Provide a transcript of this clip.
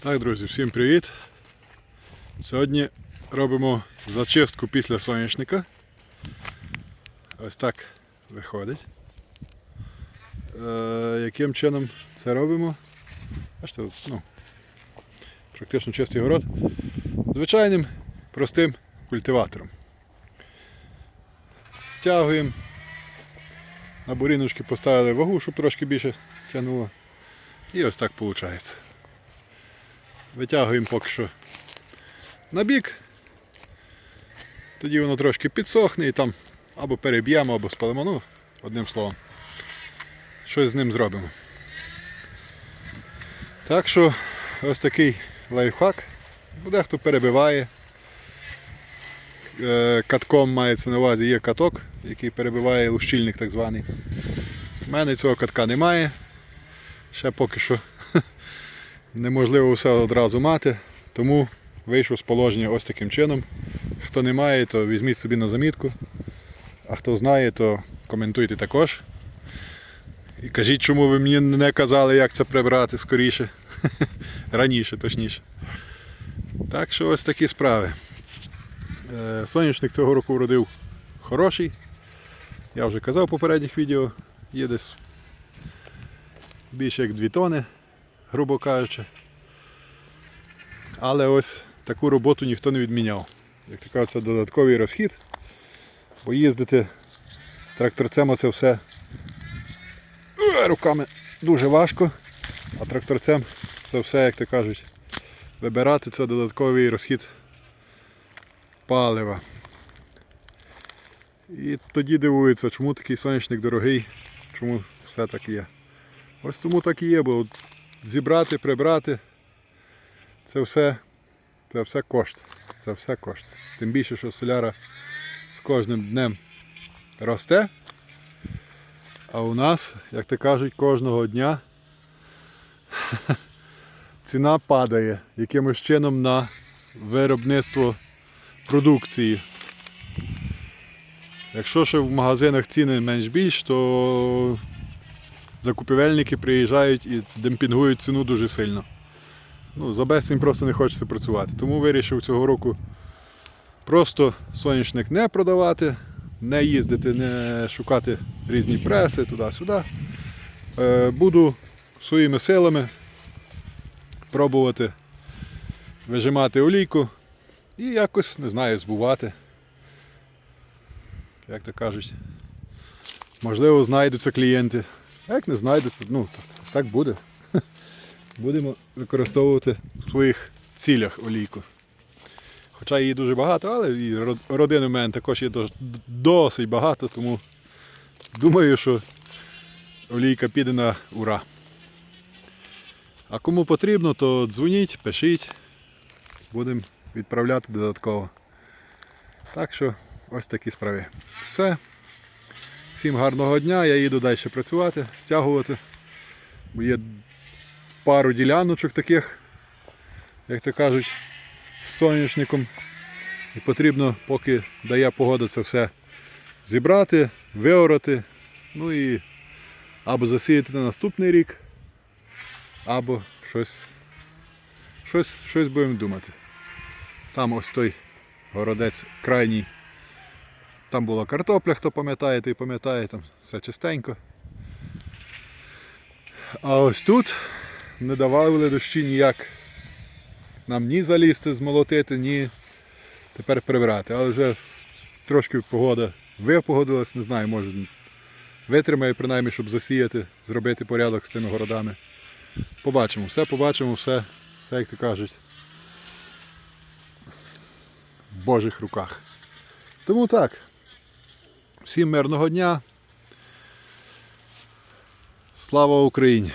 Так, друзі, всім привіт! Сьогодні робимо зачистку після соняшника. Ось так виходить. Е, яким чином це робимо? Бачите, ну, практично чистий город. Звичайним простим культиватором. Стягуємо. На буріночки поставили вагу, щоб трошки більше тягнуло. І ось так виходить. Витягуємо поки що на бік. Тоді воно трошки підсохне і там або переб'ємо, або спалимо. Ну, одним словом. Щось з ним зробимо. Так що ось такий лайфхак. Дехто перебиває. Е, Катком мається на увазі є каток, який перебиває лущильник так званий. У мене цього катка немає. Ще поки що неможливо все одразу мати, тому вийшов з положення ось таким чином. Хто не має, то візьміть собі на замітку. А хто знає, то коментуйте також. І кажіть, чому ви мені не казали, як це прибрати скоріше. Раніше, точніше. Так що ось такі справи. Е, Соняшник цього року вродив хороший. Я вже казав в попередніх відео, є десь більше як 2 тони, грубо кажучи. Але ось таку роботу ніхто не відміняв. Як то кажуть, це додатковий розхід, бо їздити тракторцем це все е, руками дуже важко, а тракторцем це все, як то кажуть, вибирати це додатковий розхід палива. І тоді дивуються, чому такий сонячник дорогий, чому все так є. Ось тому так і є, бо зібрати, прибрати це все, це все кошт. Це все кошт. Тим більше, що соляра з кожним днем росте. А у нас, як то кажуть, кожного дня ціна падає якимось чином на виробництво продукції. Якщо ще в магазинах ціни менш більш, то закупівельники приїжджають і демпінгують ціну дуже сильно. Ну, за безцінь просто не хочеться працювати. Тому вирішив цього року просто соняшник не продавати, не їздити, не шукати різні преси туди-сюди. Е, Буду своїми силами пробувати вижимати олійку і якось, не знаю, збувати. Як то кажуть, можливо, знайдуться клієнти. А як не знайдуться, ну так буде. Будемо використовувати в своїх цілях олійку. Хоча її дуже багато, але і ро- родини в мене також є досить багато, тому думаю, що олійка піде на ура. А кому потрібно, то дзвоніть, пишіть, будемо відправляти додатково. Так що ось такі справи. Все. Всім гарного дня, я їду далі працювати, стягувати. Бо є пару діляночок таких, як то кажуть, з соняшником. І потрібно, поки дає погода це все зібрати, виорати, ну і або засіяти на наступний рік, або щось, щось, щось будемо думати. Там ось той городець крайній. Там була картопля, хто пам'ятає, той пам'ятає, там все чистенько. А ось тут не давали дощі ніяк нам ні залізти, змолотити, ні тепер прибрати. Але вже трошки погода випогодилась, не знаю, може витримає принаймні, щоб засіяти, зробити порядок з тими городами. Побачимо, все побачимо, все, все як то кажуть. В Божих руках. Тому так. Всім мирного дня. Слава Україні!